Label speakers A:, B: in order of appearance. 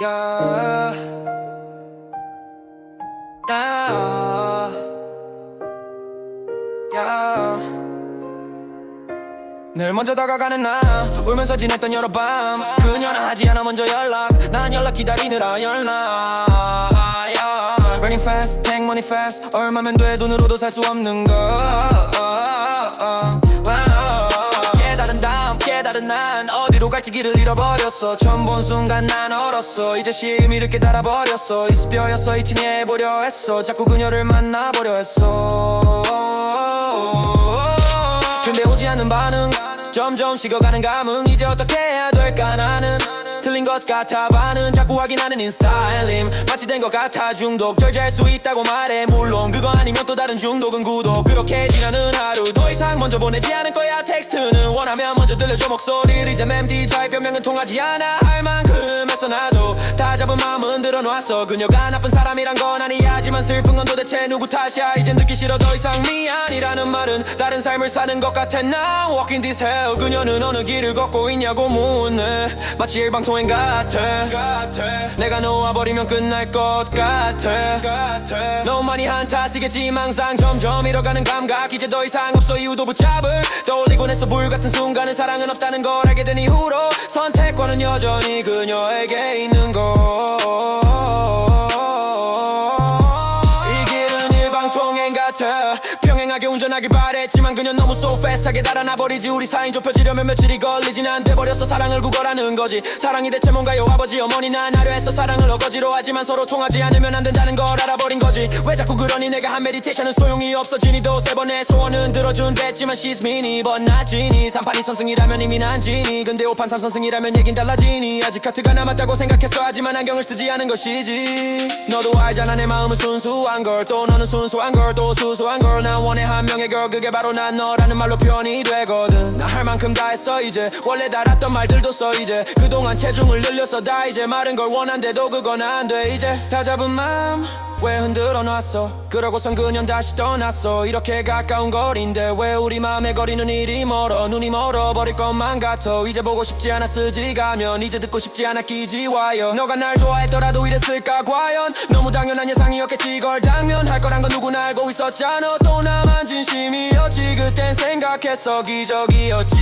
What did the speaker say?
A: Yeah. Yeah. Yeah. 늘 먼저 다가가는 나 울면서 지냈던 여러 밤 그녀는 하지 않아 먼저 연락 난 연락 기다리느라 연락 yeah. Burning fast, take money fast 얼마면 돼 돈으로도 살 수 없는 다음 깨달은 난 어디로 갈지 길을 잃어버렸어. 처음 본 순간 난 얼었어. 이제 심의를 깨달아버렸어. 이스뼈였어 이칭해보려 했어. 자꾸 그녀를 만나보려 했어. 근데 오지 않는 반응 점점 식어가는 감흥. 이제 어떻게 해야 될까 나는 틀린 것 같아. 반은 자꾸 확인하는 인스타일림 마치 된 것 같아. 중독 절제할 수 있다고 말해. 물론 그거 아니면 또 다른 중독은 구독. 그렇게 지나는 하루 더 이상 먼저 보내지 않을 거야. 텍스트는 원하면 먼저 들려줘. 목소리를 이제 맴디 자의 변명은 통하지 않아. 할 만큼 했어 나도 다 잡은 마음은 들어놨어. 그녀가 나쁜 사람이란 건 아니야지만 슬픈 건 도대체 누구 탓이야? 이젠 듣기 싫어 더 이상 미안이라는 말은 다른 삶을 사는 것 같아. 나 Walking this hell. 그녀는 어느 길을 걷고 있냐고 묻네. 마치 일방통행 같아. 내가 놓아버리면 끝날 것 같아. 너무 많이 한 탓이겠지만 항상 점점 잃어가는 감각. 이제 더 이상 없어. 이유도 붙잡을 떠올리곤 했어. 불 같은 순간은 사랑은 없다는 걸 알게 된 이후로 선택권은 여전히 그녀에게 있는 같아. 평행하게 운전하길 바랬지만 그녀 너무 so fast하게 달아나 버리지. 우리 사이 좁혀지려면 며칠이 걸리진 않대 버렸어 사랑을 구걸하는 거지. 사랑이 대체 뭔가요? 아버지 어머니 난 하려 했어 사랑을 어거지로 하지만 서로 통하지 않으면 안 된다는 걸 알아버린 거지. 왜 자꾸 그러니? 내가 한 메디테이션은 소용이 없어지니 도 세 번의 소원은 들어준 됐지만 she's mini but not 지니 3판이 선승이라면 이미 난 지니 근데 5판 3선승이라면 얘긴 달라지니. 아직 카트가 남았다고 생각했어. 하지만 안경을 쓰지 않은 것이지. 너도 알잖아 내 마음은 순수한 걸. 또 너는 순수한 걸. 또 수수한 걸 난 원해. 한 명의 걸 그게 바로 난 너라는 말로 표현이 되거든. 나 할 만큼 다 했어 이제. 원래 달았던 말들도 써 이제. 그동안 체중을 늘려서 다 이제. 마른 걸 원한데도 그건 안 돼 이제. 다 잡은 마음 왜 흔들어 놨어? 그러고선 그년 다시 떠났어. 이렇게 가까운 거리인데 왜 우리 마음의 거리는 이리 멀어? 눈이 멀어 버릴 것만 같아. 이제 보고 싶지 않아 쓰지 가면 이제 듣고 싶지 않아 끼지 와요. 너가 날 좋아했더라도 이랬을까 과연? 너무 당연한 예상이었겠지. 이걸 당면할 거란 건 누구나 알고 있었잖아. 또 나만 진심이었지. 그땐 생각했어 기적이었지